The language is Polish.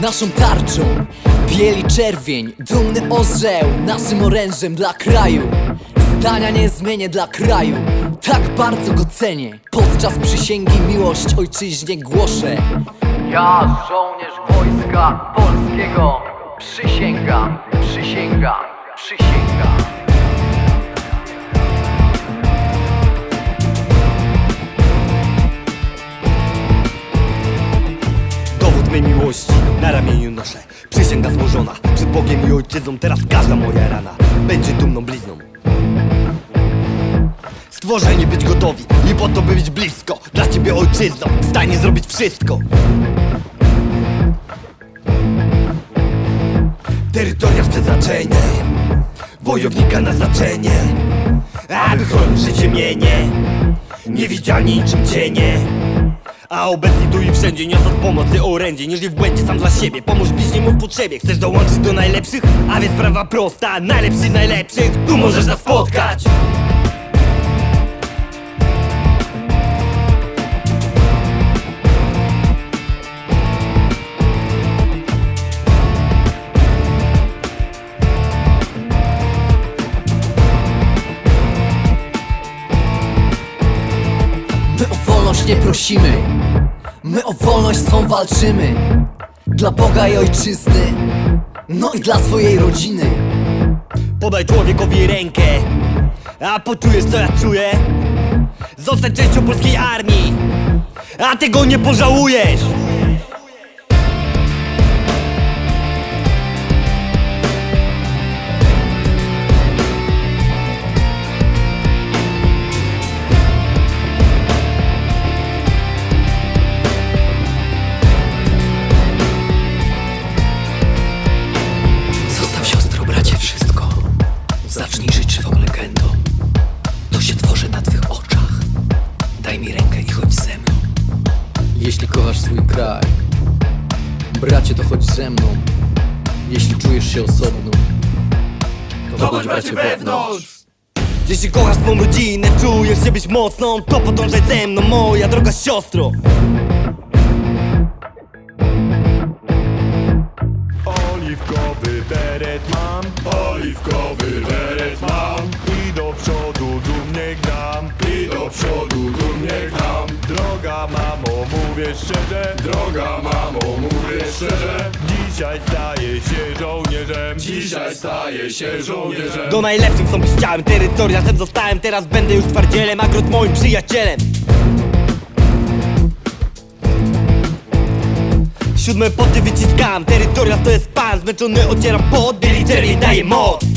naszą tarczą. Bieli czerwień, dumny orzeł Naszym orężem dla kraju. Zdania nie zmienię dla kraju Tak bardzo go cenię. Podczas przysięgi miłość ojczyźnie głoszę. Ja, żołnierz wojska polskiego Przysięgam, przysięgam, przysięgam ramieniu Przysięga złożona. Przed Bogiem i ojczyzną Teraz każda moja rana będzie dumną blizną. Stworzeni być gotowi i po to by być blisko. Dla ciebie ojczyzną, w stanie zrobić wszystko. Terytoria z przeznaczeniem Wojownika na znaczenie. Aby chronić życie mienie. Niewidzialni niczym cienie a obecni tu i wszędzie niosąc pomocy orędzie. Niż w błędzie sam dla siebie. Pomóż bliźniemu w potrzebie. Chcesz dołączyć do najlepszych? A więc sprawa prosta. Najlepszy najlepszych. Tu możesz nas spotkać wolność nie prosimy. My o wolność swą walczymy. Dla Boga i ojczyzny No i dla swojej rodziny. Podaj człowiekowi rękę A poczujesz co ja czuję? Zostań częścią polskiej armii A tego nie pożałujesz Daj mi rękę i chodź ze mną. Jeśli kochasz swój kraj Bracie, to chodź ze mną. Jeśli czujesz się osobno To chodź bracie wewnątrz. Jeśli kochasz swą rodzinę, czujesz się być mocną To podążaj ze mną, moja droga siostro. Oliwkowy beret mam, oliwkowy mówię szczerze, droga mamo, mówię szczerze. Dzisiaj staję się żołnierzem, dzisiaj staję się żołnierzem. Do najlepszych są chciałem terytoria, zostałem. Teraz będę już twardzielem, a grot moim przyjacielem. Siódme poty wyciskam, terytoria to jest pan. Zmęczony ocieram pot, military daje moc